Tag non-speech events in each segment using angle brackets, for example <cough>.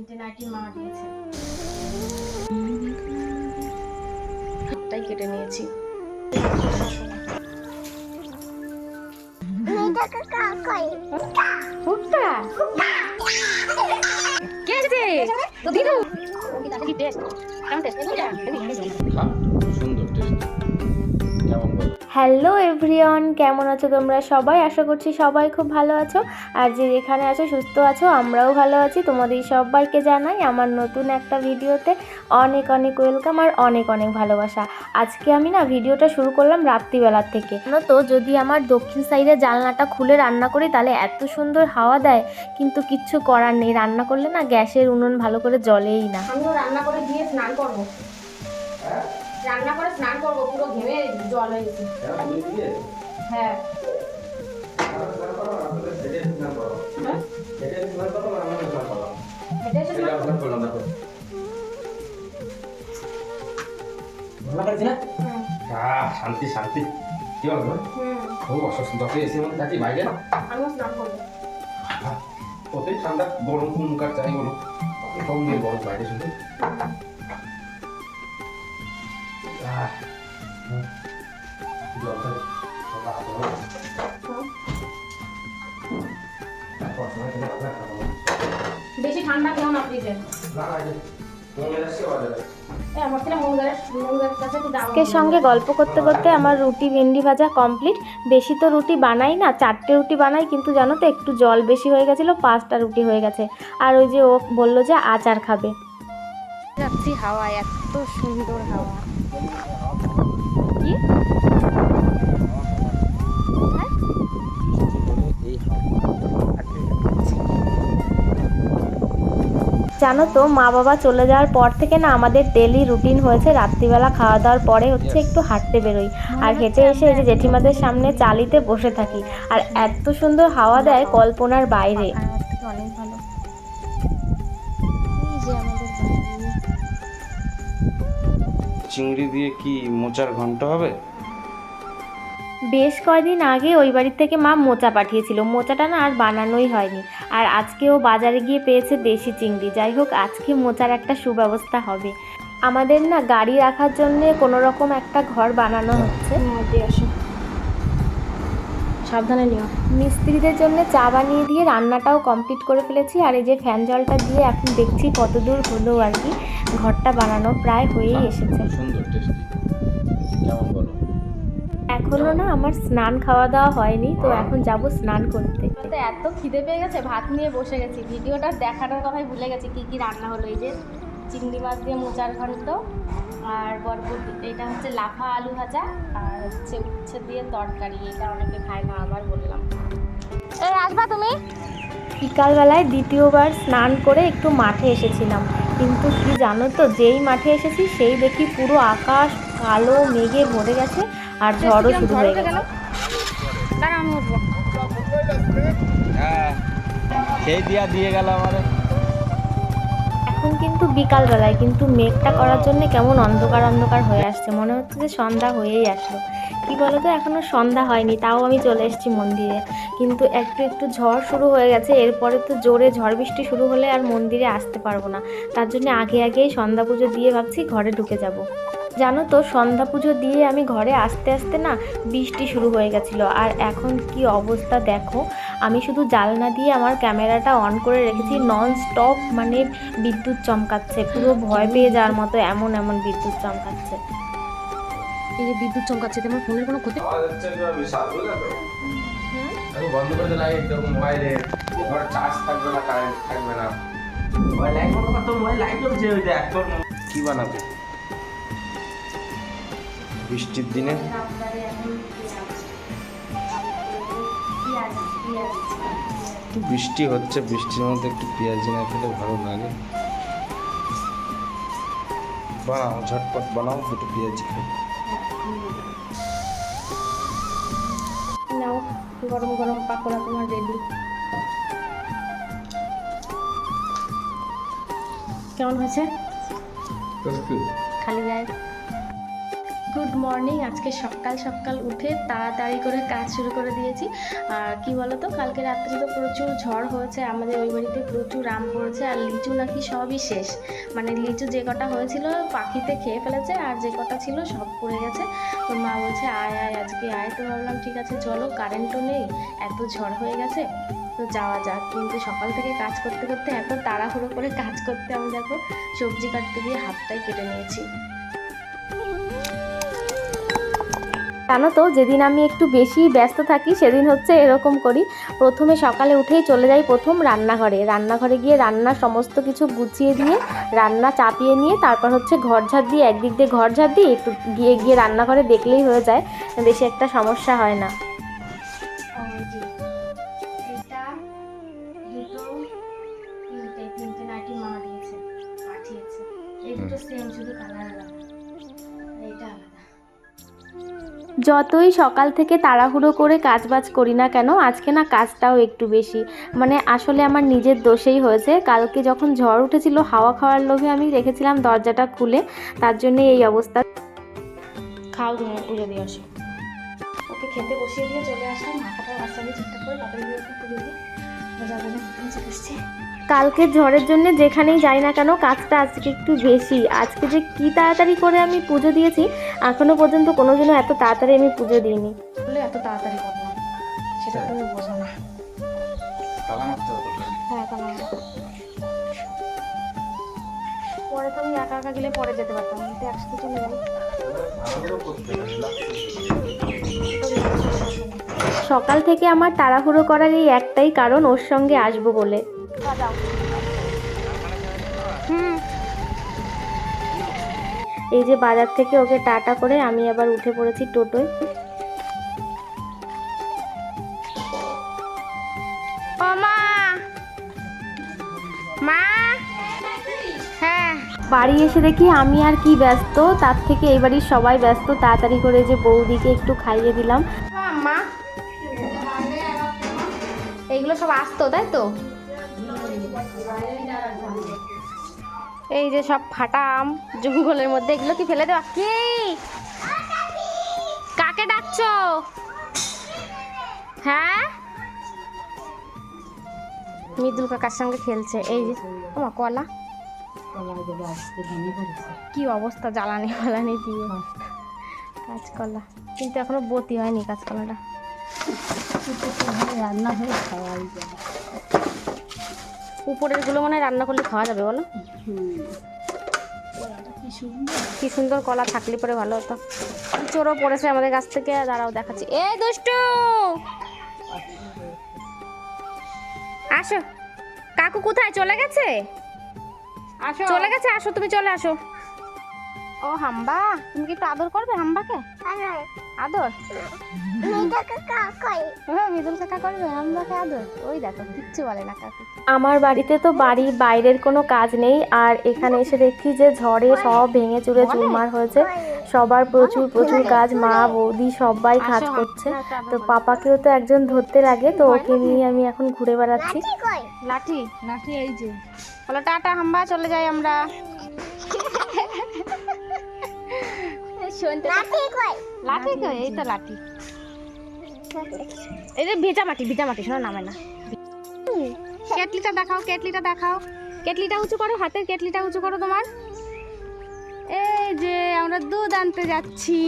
তিনটে নাইটি মা দিয়েছে। হাতটাই কেটে নিয়েছি। কে দিদু। কি টেস্ট কেমন টেস্ট হ্যালো এভরিওয়ান, কেমন আছো তোমরা সবাই? আশা করছি সবাই খুব ভালো আছো। আর যে যেখানে আছো, সুস্থ আছো, আমরাও ভালো আছি। তোমাদের সবাইকে জানাই আমার নতুন একটা ভিডিওতে অনেক অনেক ওয়েলকাম আর অনেক অনেক ভালোবাসা। আজকে আমি না ভিডিওটা শুরু করলাম রাত্রিবেলার থেকে। তো যদি আমার দক্ষিণ সাইডে জানলাটা খুলে রান্না করি, তাহলে এত সুন্দর হাওয়া দেয়, কিন্তু কিচ্ছু করার নেই। রান্না করলে না গ্যাসের উনুন ভালো করে জ্বলেই না। আমিও রান্না করে দিয়ে স্নান করব। রান্না করে স্নান করব পুরো ঘেমে জল হয়ে গেছে হ্যাঁ হ্যাঁ? শান্তি শান্তি কি বলব খুব অসুস্থ ডক্টর এসে থাকি বাইরে আমিও স্নান করব ওতেই ঠান্ডা গরম কুমকার চাই বলো কম দিয়ে গরম বাইরে শুধু একটু দাম আজকের সঙ্গে গল্প করতে করতে আমার রুটি ভেন্ডি ভাজা কমপ্লিট বেশি তো রুটি বানাই না চারটে রুটি বানাই কিন্তু জানো তো একটু জল বেশি হয়ে গেছিল পাঁচটা রুটি হয়ে গেছে। আর ওই যে ও বলল যে আচার খাবে। যাচ্ছি হাওয়া এত সুন্দর হাওয়া। জানো তো মা বাবা চলে যাওয়ার পর থেকে না আমাদের ডেলি রুটিন হয়েছে রাত্রিবেলা খাওয়া দাওয়ার পরে হচ্ছে একটু হাঁটতে বেরোই। আর হেঁটে এসে এই যে জেঠিমাদের সামনে চালিতে বসে থাকি। আর এত সুন্দর হাওয়া দেয় কল্পনার বাইরে। চিংড়ি দিয়ে কি মোচার ঘন্ট হবে? বেশ কয়দিন আগে ওই বাড়ির থেকে মা মোচা পাঠিয়েছিল। মোচাটা না আর বানানোই হয়নি। আর আজকেও বাজারে গিয়ে পেয়েছে দেশি চিংড়ি। যাই হোক আজকে মোচার একটা সুব্যবস্থা হবে। আমাদের না গাড়ি রাখার জন্য কোনো রকম একটা ঘর বানানো হচ্ছে। হ্যাঁ সাবধানে নিও। মিস্ত্রিদের জন্য চা বানিয়ে দিয়ে রান্নাটাও কমপ্লিট করে ফেলেছি। আর এই যে ফ্যান জলটা দিয়ে এখন দেখছি কত দূর হলো আর কি। ঘরটা বানানো প্রায় হয়েই এসেছে। সুন্দর টেস্টি কেমন বলো। এখনও না আমার স্নান খাওয়া দাওয়া হয়নি তো এখন যাব স্নান করতে। তো এত খিদে পেয়ে গেছে ভাত নিয়ে বসে গেছি। ভিডিওটা দেখানোর কথাই ভুলে গেছি কি কি রান্না হলো। এই যে চিংড়ি মাছ দিয়ে মোচার ঘন্ট আর বরবটি এটা হচ্ছে লাফা আলু ভাজা আর হচ্ছে উচ্ছে দিয়ে তরকারি এটা অনেকে খায় না আবার বললাম। এই আসবা তুমি? বিকালবেলায় দ্বিতীয়বার স্নান করে একটু মাঠে এসেছিলাম। কিন্তু কি জানো তো যেই মাঠে এসেছি সেই দেখি পুরো আকাশ কালো মেঘে ভরে গেছে আর ঝড়ও শুরু হয়ে গেছে। দাঁড়া আমি উঠবো। হ্যাঁ সেই দিয়া দিয়ে গেল আমারে। এখন কিন্তু বিকালবেলায় কিন্তু মেঘটা করার জন্য কেমন অন্ধকার অন্ধকার হয়ে আসছে। মনে হচ্ছে যে সন্ধ্যা হয়েই আসলো। কি বলো তো এখনও সন্ধ্যা হয়নি, তাও আমি চলে এসেছি মন্দিরে। কিন্তু একটু একটু ঝড় শুরু হয়ে গেছে, এরপরে তো জোরে ঝড় বৃষ্টি শুরু হলে আর মন্দিরে আসতে পারব না। তার জন্য আগে আগেই সন্ধ্যা পুজো দিয়ে ভাবছি ঘরে ঢুকে যাব। জানো তো, সন্ধ্যা পুজো দিয়ে আমি ঘরে আসতে আসতে না বৃষ্টি শুরু হয়ে গেছিল। আর এখন কি অবস্থা দেখো, আমি শুধু জালনা দিয়ে আমার ক্যামেরাটা অন করে রেখেছি নন স্টপ মানে বিদ্যুৎ চমকাচ্ছে। পুরো ভয় পেয়ে যাওয়ার মতো এমন এমন বিদ্যুৎ চমকাচ্ছে। এই যে বিদ্যুৎ চমকাচ্ছে তোমার ফোনের কোনো ক্ষতি আওয়াজ হচ্ছে একেবারে বিশাল বুঝলে তো? এখন বন্ধ করে দিলে লাইট দেখো মোবাইলে এবার চার্জ থাকবে না কারেন্ট থাকবে না। মোবাইল লাইট বন্ধ কর, তোর মোবাইল লাইট জ্বলছে, ওই দেখ, তোর কি বানাবে? বৃষ্টির দিনে। বৃষ্টি হচ্ছে, বৃষ্টির মধ্যে একটু পেঁয়াজ না খেলে ভালো লাগে বানাও, ঝটপট বানাও, দুটো পেঁয়াজ খাই গরম গরম পাকোড়া তোমার রেডি। কেমন হয়েছে? খালি গায়ে? Good morning. আজকে সকাল সকাল উঠে তাড়াতাড়ি করে কাজ শুরু করে দিয়েছি। আর কি বলতো, কালকে রাত্রে তো প্রচুর ঝড় হয়েছে, আমাদের ওই বাড়িতে প্রচুর আম পড়েছে, আর লিচু নাকি সবই শেষ। মানে লিচু যে কটা হয়েছিল পাখিতে খেয়ে ফেলেছে, আর যে কটা ছিল সব পড়ে গেছে। তো মা বলছে, আয় আয়, আজকে আয়। তো ভাবলাম, ঠিক আছে, চলো কারেন্টও নেই, এত ঝড় হয়ে গেছে, তো যাওয়া যাক। কিন্তু সকাল থেকে কাজ করতে করতে এত তাড়াহুড়ো করে কাজ করতে আমি দেখো, সবজি কাটতে গিয়ে হাতটাই কেটে নিয়েছি। জানো তো, যেদিন আমি একটু বেশি ব্যস্ত থাকি, সেদিন হচ্ছে এরকম করি। প্রথমে সকালে উঠেই চলে যাই প্রথম রান্নাঘরে। রান্নাঘরে গিয়ে রান্না সমস্ত কিছু গুছিয়ে দিয়ে, রান্না চাপিয়ে নিয়ে, তারপর হচ্ছে ঘর ঝাড় দিয়ে, একদিক দিয়ে ঘর ঝাড় দিয়ে, একটু গিয়ে গিয়ে রান্নাঘরে দেখলেই হয়ে যায়, বেশি একটা সমস্যা হয় না। যতই সকাল থেকে তাড়াহুড়ো করে কাজবাজ করি না কেন, আজকে না কাজটাও একটু বেশি। মানে আসলে আমার নিজের দোষেই হয়েছে। কালকে যখন ঝড় উঠেছিল, হাওয়া খাওয়ার লোভে আমি রেখেছিলাম দরজাটা খুলে। তার জন্য এই অবস্থা। খাও তুমি দিয়ে আসো। ওকে খেতে বসিয়ে দিয়ে চলে আসলাম। মাথাটা করে দিয়ে কালকে ঝড়ের জন্য যেখানেই যাই না কেন কাজটা আজকে একটু বেশি। আজকে যে কি তাড়াতাড়ি করে আমি পুজো দিয়েছি এখনও পর্যন্ত কোনো দিনও এত তাড়াতাড়ি আমি পুজো দিইনি। বলে এত তাড়াতাড়ি করলাম সেটা বোঝো না। হ্যাঁ পরে তো আমি একা একা গেলে পরে যেতে পারতাম কিন্তু একসাথে চলে যাই। সকাল থেকে আমার তাড়াহুড়ো করার এই একটাই কারণ ওর সঙ্গে আসব বলে। হুম। এই যে বাজার থেকে ওকে টাটা করে আমি আবার উঠে পড়েছি টোটোয়। হ্যাঁ। বাড়ি এসে দেখি আমি আর কি ব্যস্ত, তার থেকে এই বাড়ির সবাই ব্যস্ত, তাড়াতাড়ি করে যে বৌদিকে একটু খাইয়ে দিলাম। মা। এইগুলো সব আসতো, তাই তো? এই যে সব ফাটা আম জঙ্গলের মধ্যে, এগুলো কি ফেলে দেওয়া? কি? কাকে ডাকছো? হ্যাঁ? মৃদুল কাকার সঙ্গে খেলছে। এই যে তোমার কলা। কি অবস্থা জ্বালানি ফালানি দিয়ে? কাঁচকলা। কিন্তু এখনও বতি হয়নি কাঁচকলাটা। রান্না হয়ে খাওয়াই যায় উপরেরগুলো মনে হয় রান্না করলে খাওয়া যাবে বলো? কি সুন্দর কলা থাকলে পরে ভালো হতো। চোরও পড়েছে আমাদের গাছ থেকে দাঁড়াও দেখাচ্ছি। এ দুষ্টু! আসো। কাকু কোথায়? চলে গেছে? আসো। চলে গেছে? আসো তুমি চলে আসো। ও হাম্বা তুমি কি একটু আদর করবে হাম্বাকে? আদর? হ্যাঁ দেখো আমার বাড়িতে তো বাড়ির বাইরের কোনো কাজ নেই আর এখানে এসে দেখছি যে ঝড়ে সব ভেঙে চুরে চুরমার হয়েছে। সবার প্রচুর প্রচুর কাজ মা বৌদি সবাই কাজ করছে। তো পাপাকেও তো একজন ধরতে লাগে তো ওকে নিয়ে আমি এখন ঘুরে বেড়াচ্ছি। লাঠি? লাঠি এই যে। বলো টাটা হাম্বা চলে যাই আমরা। <laughs> লাঠি কই? এই তো লাঠি। <laughs> এই যে ভেজা মাটি ভেজা মাটি শোনো নামে না। কেটলিটা দেখাও কেটলিটা দেখাও। কেটলিটা উঁচু করো হাতের কেটলিটা উঁচু করো তোমার। এই যে আমরা দুধ আনতে যাচ্ছি।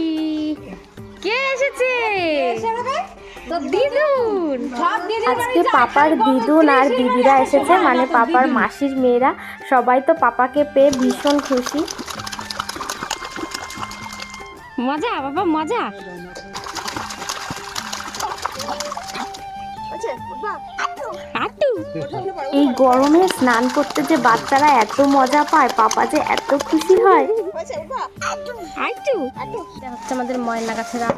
কে এসেছে? দিদুন। আজকে পাপার দিদুন আর দিদিরা এসেছে মানে পাপার মাসির মেয়েরা। সবাই তো পাপাকে পেয়ে ভীষণ খুশি। মজা বাবা মজা। আটু। এই গরমে স্নান করতে যে বাচ্চারা এত মজা পায় পাপা যে এত খুশি হয়। আটু। হচ্ছে আমাদের ময়না গাছের আম।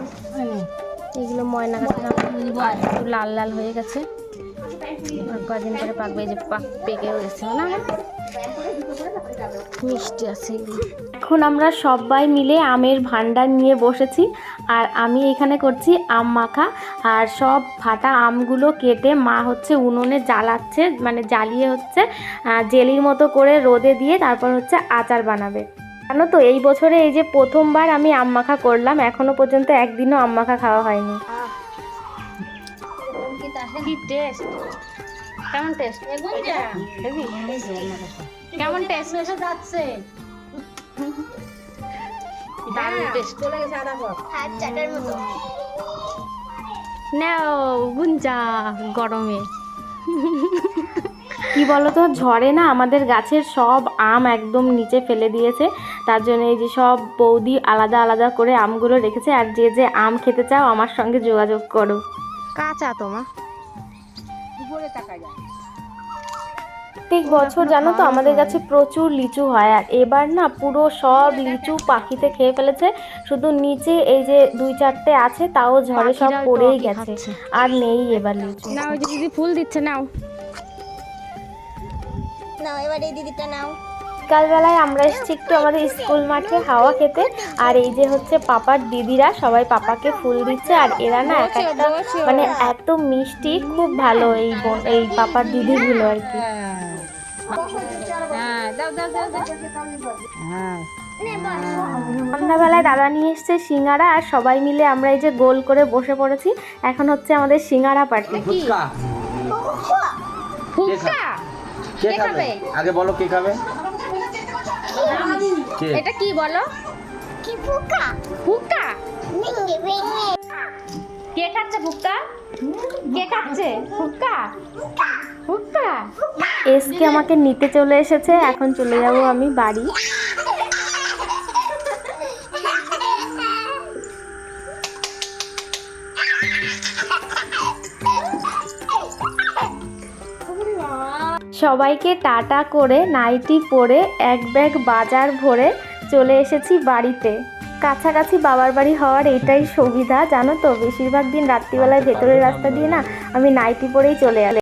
এগুলো ময়না গাছের আম লাল লাল হয়ে গেছে। কদিন পরে পাকবে যে পাক পেকেও গেছে না? মিষ্টি আছে এগুলো। এখন আমরা সবাই মিলে আমের ভান্ডার নিয়ে বসেছি। আর আমি এখানে করছি আম মাখা। আর সব ফাটা আমগুলো কেটে মা হচ্ছে উনুনে জ্বালাচ্ছে মানে জ্বালিয়ে হচ্ছে জেলির মতো করে রোদে দিয়ে তারপর হচ্ছে আচার বানাবে। জানো তো এই বছরে এই যে প্রথমবার আমি আম মাখা করলাম এখনও পর্যন্ত একদিনও আম মাখা খাওয়া হয়নি। কেমন টেস্ট কেমন টেস্ট এসে যাচ্ছে। <laughs> দারুণ টেস্ট চলে গেছে আদা পর নাও গুঞ্জা গরমে। কি বলতো ঝড়ে না আমাদের গাছের সব আম একদম নিচে ফেলে দিয়েছে। তার জন্য এই যে সব বৌদি আলাদা আলাদা করে আমগুলো রেখেছে আর যে যে আম খেতে চাও আমার সঙ্গে যোগাযোগ করো। কাঁচা তোমা উপরে তাকা যায় প্রত্যেক বছর জানো তো আমাদের কাছে প্রচুর লিচু হয় আর এবার না পুরো সব লিচু পাখিতে খেয়ে ফেলেছে। শুধু নিচে এই যে দুই চারটে আছে তাও ঝড়ে সব পড়েই গেছে। আর নেই এবার লিচু। নাও ওই যে দিদি ফুল দিচ্ছে নাও। বিকালবেলায় আমরা এসেছি একটু আমাদের স্কুল মাঠে হাওয়া খেতে আর এই যে হচ্ছে পাপার দিদিরা সবাই পাপাকে ফুল দিচ্ছে আর এরা না এক একটা মানে এত মিষ্টি খুব ভালো এই এই পাপার দিদিগুলো আর কি। হ্যাঁ দাও দাও দাও দাও। হ্যাঁ। সন্ধ্যাবেলায় দাদা নিয়ে এসছে সিঙ্গারা আর সবাই মিলে আমরা এই যে গোল করে বসে পড়েছি। এখন হচ্ছে আমাদের সিঙ্গারা পার্টি কে খাবে? আগে বলো কে খাবে। এটা কি বলো? ফুকা কে খাচ্ছে ফুকা কে খাচ্ছে? ফুকা ফুকা এসকে আমাকে নিতে চলে এসেছে, এখন চলে যাব আমি বাড়ি। সবাইকে টাটা করে নাইটি পরে এক ব্যাগ বাজার ভরে চলে এসেছি বাড়িতে। কাছাকাছি বাবার বাড়ি হওয়ার এটাই সুবিধা, জানো তো? বেশিরভাগ দিন রাত্রিবেলায় ভেতরের রাস্তা দিয়ে না আমি নাইটি পরেই চলে আসি।